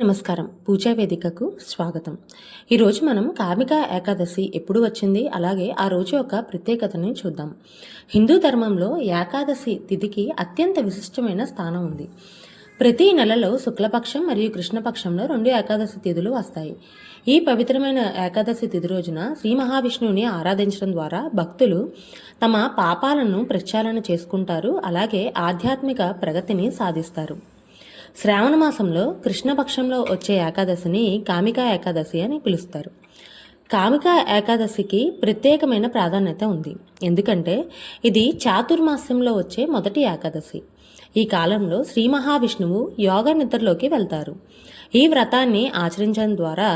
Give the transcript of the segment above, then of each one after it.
నమస్కారం. పూజా వేదికకు స్వాగతం. ఈరోజు మనం కార్మిక ఏకాదశి ఎప్పుడు వచ్చింది? అలాగే ఆ రోజు యొక్క ప్రత్యేకతని చూద్దాం. హిందూ ధర్మంలో ఏకాదశి తిథికి అత్యంత విశిష్టమైన స్థానం ఉంది. ప్రతి నెలలో శుక్లపక్షం మరియు కృష్ణపక్షంలో రెండు ఏకాదశి తిథులు వస్తాయి. ఈ పవిత్రమైన ఏకాదశి తిథి రోజున శ్రీ మహావిష్ణువుని ఆరాధించడం ద్వారా భక్తులు తమ పాపాలను ప్రక్షాళన చేసుకుంటారు. అలాగే ఆధ్యాత్మిక ప్రగతిని సాధిస్తారు. శ్రావణ మాసంలో కృష్ణపక్షంలో వచ్చే ఏకాదశిని కామికా ఏకాదశి అని పిలుస్తారు. కామికా ఏకాదశికి ప్రత్యేకమైన ప్రాధాన్యత ఉంది. ఎందుకంటే ఇది చాతుర్మాస్యంలో వచ్చే మొదటి ఏకాదశి. ఈ కాలంలో శ్రీ మహావిష్ణువు యోగ నిద్రలోకి వెళ్తారు. ఈ వ్రతాన్ని ఆచరించడం ద్వారా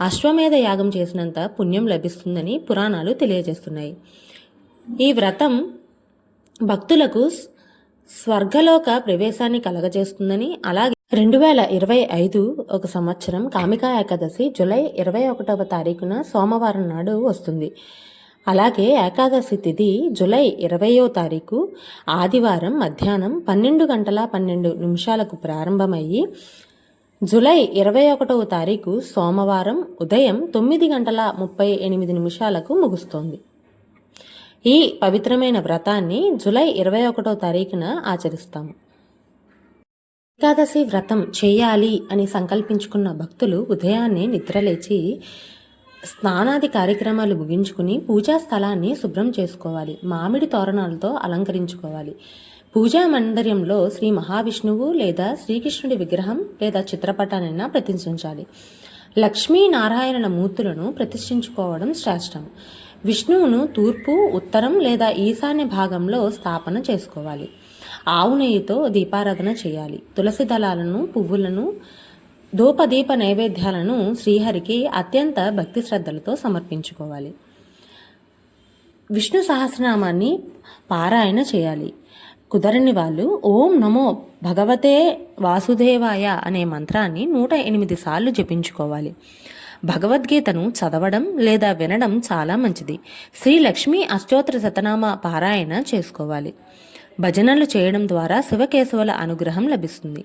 అశ్వమేధ యాగం చేసినంత పుణ్యం లభిస్తుందని పురాణాలు తెలియజేస్తున్నాయి. ఈ వ్రతం భక్తులకు స్వర్గలోక ప్రవేశాన్ని కలగజేస్తుందని అలాగే రెండు వేల ఇరవై ఐదు ఒక సంవత్సరం కామికా ఏకాదశి జూలై ఇరవై ఒకటవ తారీఖున సోమవారం నాడు వస్తుంది. అలాగే ఏకాదశి తిథి జూలై ఇరవయో తారీఖు ఆదివారం మధ్యాహ్నం పన్నెండు గంటల పన్నెండు నిమిషాలకు ప్రారంభమయ్యి జూలై ఇరవై ఒకటవ తారీఖు సోమవారం ఉదయం తొమ్మిది గంటల ముప్పై ఎనిమిది నిమిషాలకు ముగుస్తోంది. ఈ పవిత్రమైన వ్రతాన్ని జూలై ఇరవై ఒకటో తారీఖున ఆచరిస్తాము. ఏకాదశి వ్రతం చేయాలి అని సంకల్పించుకున్న భక్తులు ఉదయాన్నే నిద్రలేచి స్నానాది కార్యక్రమాలు ముగించుకుని పూజా స్థలాన్ని శుభ్రం చేసుకోవాలి. మామిడి తోరణాలతో అలంకరించుకోవాలి. పూజా మందిరంలో శ్రీ మహావిష్ణువు లేదా శ్రీకృష్ణుడి విగ్రహం లేదా చిత్రపటానైనా ప్రతిష్ఠించాలి. లక్ష్మీనారాయణ మూర్తులను ప్రతిష్ఠించుకోవడం శ్రేష్టం. విష్ణువును తూర్పు ఉత్తరం లేదా ఈశాన్య భాగంలో స్థాపన చేసుకోవాలి. ఆవు నెయ్యితో దీపారాధన చేయాలి. తులసి దళాలను పువ్వులను ధూపదీప నైవేద్యాలను శ్రీహరికి అత్యంత భక్తి శ్రద్ధలతో సమర్పించుకోవాలి. విష్ణు సహస్రనామాన్ని పారాయణ చేయాలి. కుదరని వాళ్ళు ఓం నమో భగవతే వాసుదేవాయ అనే మంత్రాన్ని నూట ఎనిమిది సార్లు జపించుకోవాలి. భగవద్గీతను చదవడం లేదా వినడం చాలా మంచిది. శ్రీ లక్ష్మీ అష్టోత్తర శతనామ పారాయణ చేసుకోవాలి. భజనలు చేయడం ద్వారా శివకేశవుల అనుగ్రహం లభిస్తుంది.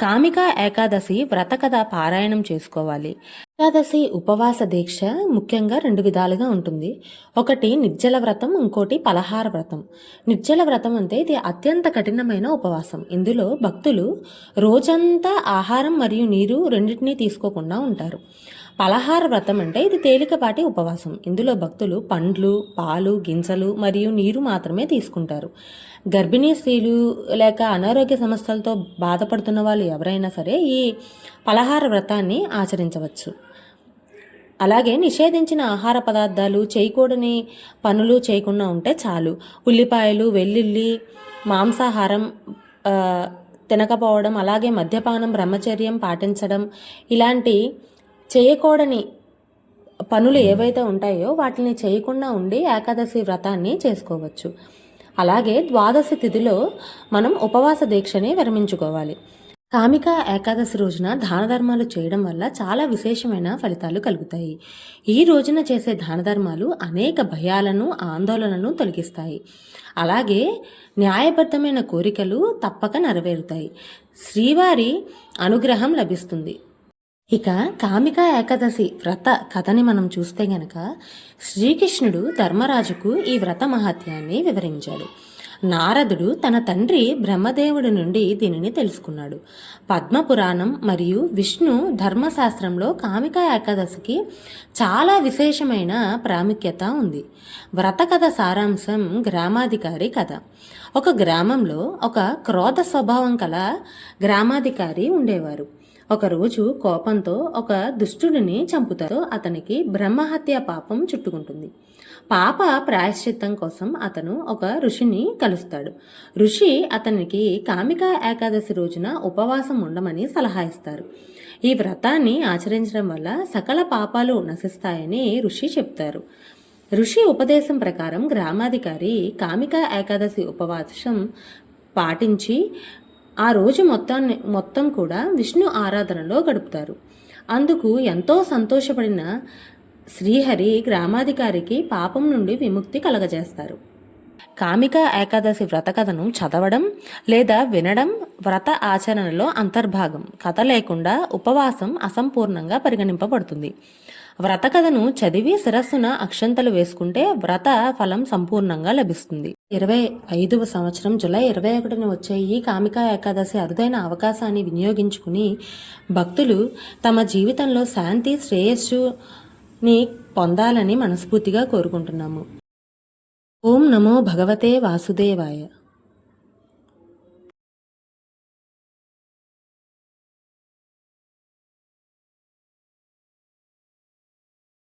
కామిక ఏకాదశి వ్రత కథ పారాయణం చేసుకోవాలి. ఏకాదశి ఉపవాస దీక్ష ముఖ్యంగా రెండు విధాలుగా ఉంటుంది. ఒకటి నిర్జల వ్రతం ఇంకోటి పలహార వ్రతం. నిర్జల వ్రతం అంటే ఇది అత్యంత కఠినమైన ఉపవాసం. ఇందులో భక్తులు రోజంతా ఆహారం మరియు నీరు రెండింటినీ తీసుకోకుండా ఉంటారు. పలహార వ్రతం అంటే ఇది తేలికపాటి ఉపవాసం. ఇందులో భక్తులు పండ్లు పాలు గింజలు మరియు నీరు మాత్రమే తీసుకుంటారు. గర్భిణీ స్త్రీలు లేక అనారోగ్య సమస్యలతో బాధపడుతున్న వాళ్ళు ఎవరైనా సరే ఈ పలహార వ్రతాన్ని ఆచరించవచ్చు. అలాగే నిషేధించిన ఆహార పదార్థాలు చేయకూడని పనులు చేయకుండా ఉంటే చాలు. ఉల్లిపాయలు వెల్లుల్లి మాంసాహారం తినకపోవడం అలాగే మద్యపానం బ్రహ్మచర్యం పాటించడం ఇలాంటి చేయకూడని పనులు ఏవైతే ఉంటాయో వాటిని చేయకుండా ఉండి ఏకాదశి వ్రతాన్ని చేసుకోవచ్చు. అలాగే ద్వాదశి తిథిలో మనం ఉపవాస దీక్షని విరమించుకోవాలి. కామిక ఏకాదశి రోజున దాన ధర్మాలు చేయడం వల్ల చాలా విశేషమైన ఫలితాలు కలుగుతాయి. ఈ రోజున చేసే దాన ధర్మాలు అనేక భయాలను ఆందోళనను తొలగిస్తాయి. అలాగే న్యాయబద్ధమైన కోరికలు తప్పక నెరవేరుతాయి. శ్రీవారి అనుగ్రహం లభిస్తుంది. ఇక కామిక ఏకాదశి వ్రత కథని మనం చూస్తే గనక శ్రీకృష్ణుడు ధర్మరాజుకు ఈ వ్రత మహత్యాన్ని వివరించాడు. నారదుడు తన తండ్రి బ్రహ్మదేవుడి నుండి దీనిని తెలుసుకున్నాడు. పద్మపురాణం మరియు విష్ణు ధర్మశాస్త్రంలో కామిక ఏకాదశికి చాలా విశేషమైన ప్రాముఖ్యత ఉంది. వ్రత కథ సారాంశం గ్రామాధికారి కథ. ఒక గ్రామంలో ఒక క్రోధ స్వభావం కల గ్రామాధికారి ఉండేవారు. ఒకరోజు కోపంతో ఒక దుష్టుడిని చంపుతారో. అతనికి బ్రహ్మహత్య పాపం చుట్టుకుంటుంది. పాప ప్రాయశ్చిత్తం కోసం అతను ఒక ఋషిని కలుస్తాడు. ఋషి అతనికి కామిక ఏకాదశి రోజున ఉపవాసం ఉండమని సలహా ఇస్తారు. ఈ వ్రతాన్ని ఆచరించడం వల్ల సకల పాపాలు నశిస్తాయని ఋషి చెప్తారు. ఋషి ఉపదేశం ప్రకారం గ్రామాధికారి కామిక ఏకాదశి ఉపవాసం పాటించి ఆ రోజు మొత్తాన్ని మొత్తం కూడా విష్ణు ఆరాధనలో గడుపుతారు. అందుకు ఎంతో సంతోషపడిన శ్రీహరి గ్రామాధికారికి పాపం నుండి విముక్తి కలగజేస్తారు. కామిక ఏకాదశి వ్రత కథను చదవడం లేదా వినడం వ్రత ఆచరణలో అంతర్భాగం. కథ లేకుండా ఉపవాసం అసంపూర్ణంగా పరిగణింపబడుతుంది. వ్రత కథను చదివి శిరస్సున అక్షంతలు వేసుకుంటే వ్రత ఫలం సంపూర్ణంగా లభిస్తుంది. ఇరవై ఐదవ సంవత్సరం జులై ఇరవై ఒకటిన వచ్చే ఈ కామికా ఏకాదశి అరుదైన అవకాశాన్ని వినియోగించుకుని భక్తులు తమ జీవితంలో శాంతి శ్రేయస్సు ని పొందాలని మనస్ఫూర్తిగా కోరుకుంటున్నాము. ఓం నమో భగవతే వాసుదేవాయ.